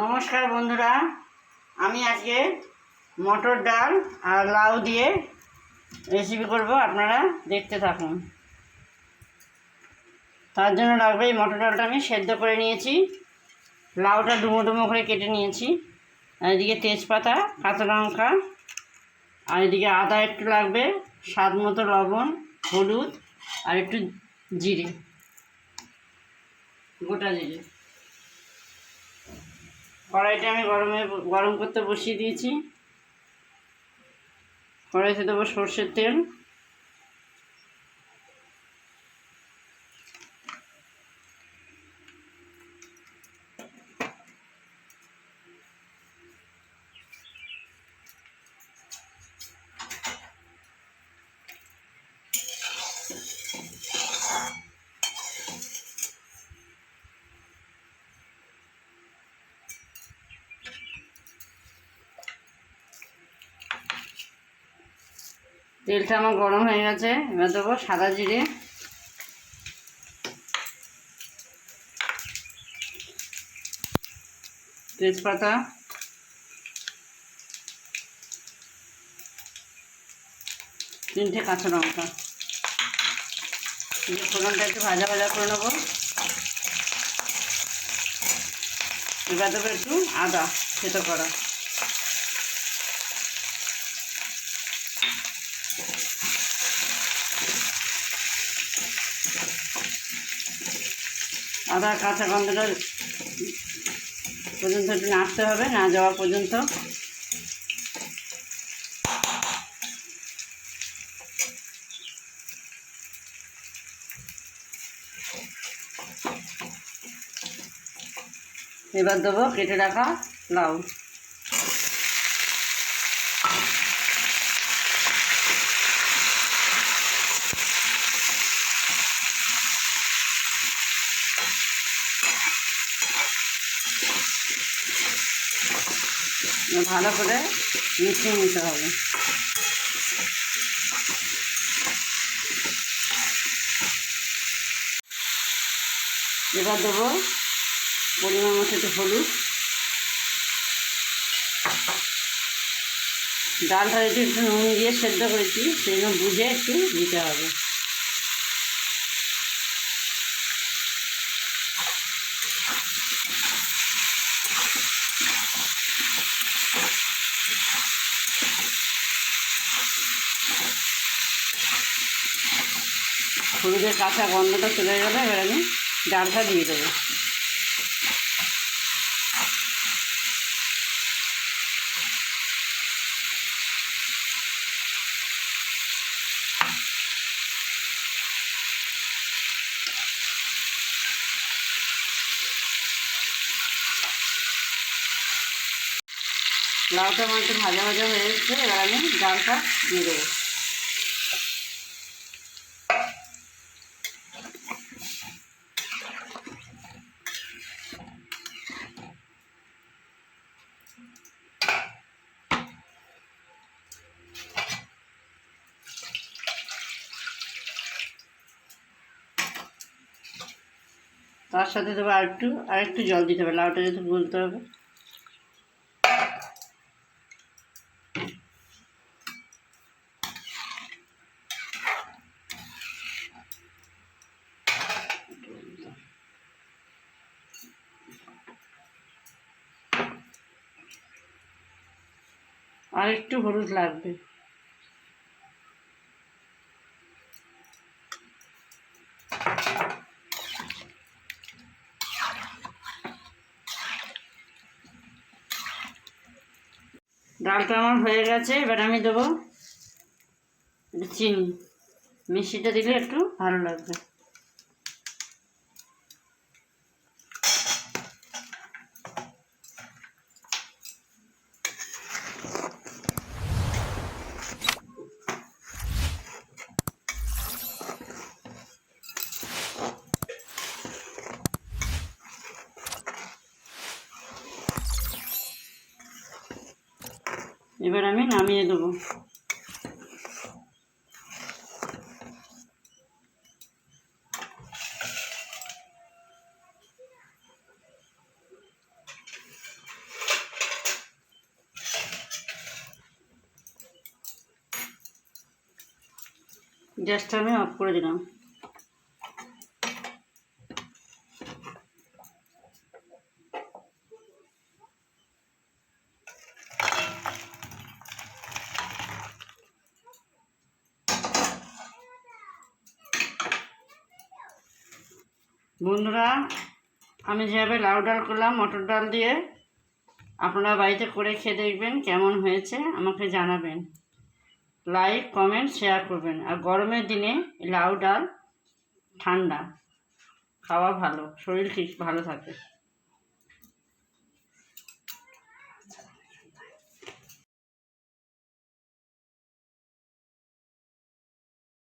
নমস্কার বন্ধুরা, আমি আজকে মটর ডাল আর লাউ দিয়ে রেসিপি করব, আপনারা দেখতে থাকুন। তার জন্য লাগবে এই মটর ডালটা আমি সেদ্ধ করে নিয়েছি। লাউটা ডুমো ডুমো করে কেটে নিয়েছি। আর এদিকে তেজপাতা, কাঁচা লঙ্কা, আর এদিকে আদা একটু লাগবে, স্বাদ মতো লবণ, হলুদ, আর একটু জিরে, গোটা জিরে। কড়াইটা আমি গরমে গরম করতে বসিয়ে দিয়েছি। কড়াইতে দেবো সর্ষের তেল। তেলটা আমার গরম হয়ে গেছে, এবার দেবো সাদা জিরে। তেজপাতা। তিনটে কাঁচা লঙ্কা। ফোড়নটা একটু ভাজা ভাজা করে নেব। এবার দেবো একটু আদা সেটা করা। আদা কাঁচা গন্ধটা পর্যন্ত একটু নাড়তে হবে, না যাওয়া পর্যন্ত। এবার দেবো কেটে রাখা লাউ। ভালো করে মিশিয়ে নিতে হবে। এবার দেবো পরিমাণ মতো একটু হলুদ। ডালটা একটু নুন দিয়ে সেদ্ধ করেছি, সেই জন্য বুঝে একটু দিতে হবে। হলুদের কাঁচা গন্ধটা চলে গেলে, এবার আমি ডালটা দিয়ে দেবো। লাউটা আমার ভাজা ভাজা হয়ে এসছে এবার আমি ডালটা দিয়ে দেবো। তার সাথে দেবো আর একটু আর একটু জল দিতে হবে, লাউটা যেহেতু গুলতে হবে। আর একটু হলুদ লাগবে। ডালটা আমার হয়ে গেছে এবার আমি দেবো চিনি। মিষ্টিটা দিলে একটু ভালো লাগবে। এবার আমি নামিয়ে দেবো। গ্যাসটা আমি অফ করে দিলাম। বন্ধুরা, আমি যেভাবে লাউ ডাল করলাম, মটর ডাল দিয়ে, আপনারা বাড়িতে করে খেয়ে দেখবেন কেমন হয়েছে, আমাকে জানাবেন। লাইক কমেন্ট শেয়ার করবেন। আর গরমের দিনে লাউ ডাল ঠান্ডা, খাওয়া ভালো, শরীর ঠিক, ভালো থাকে।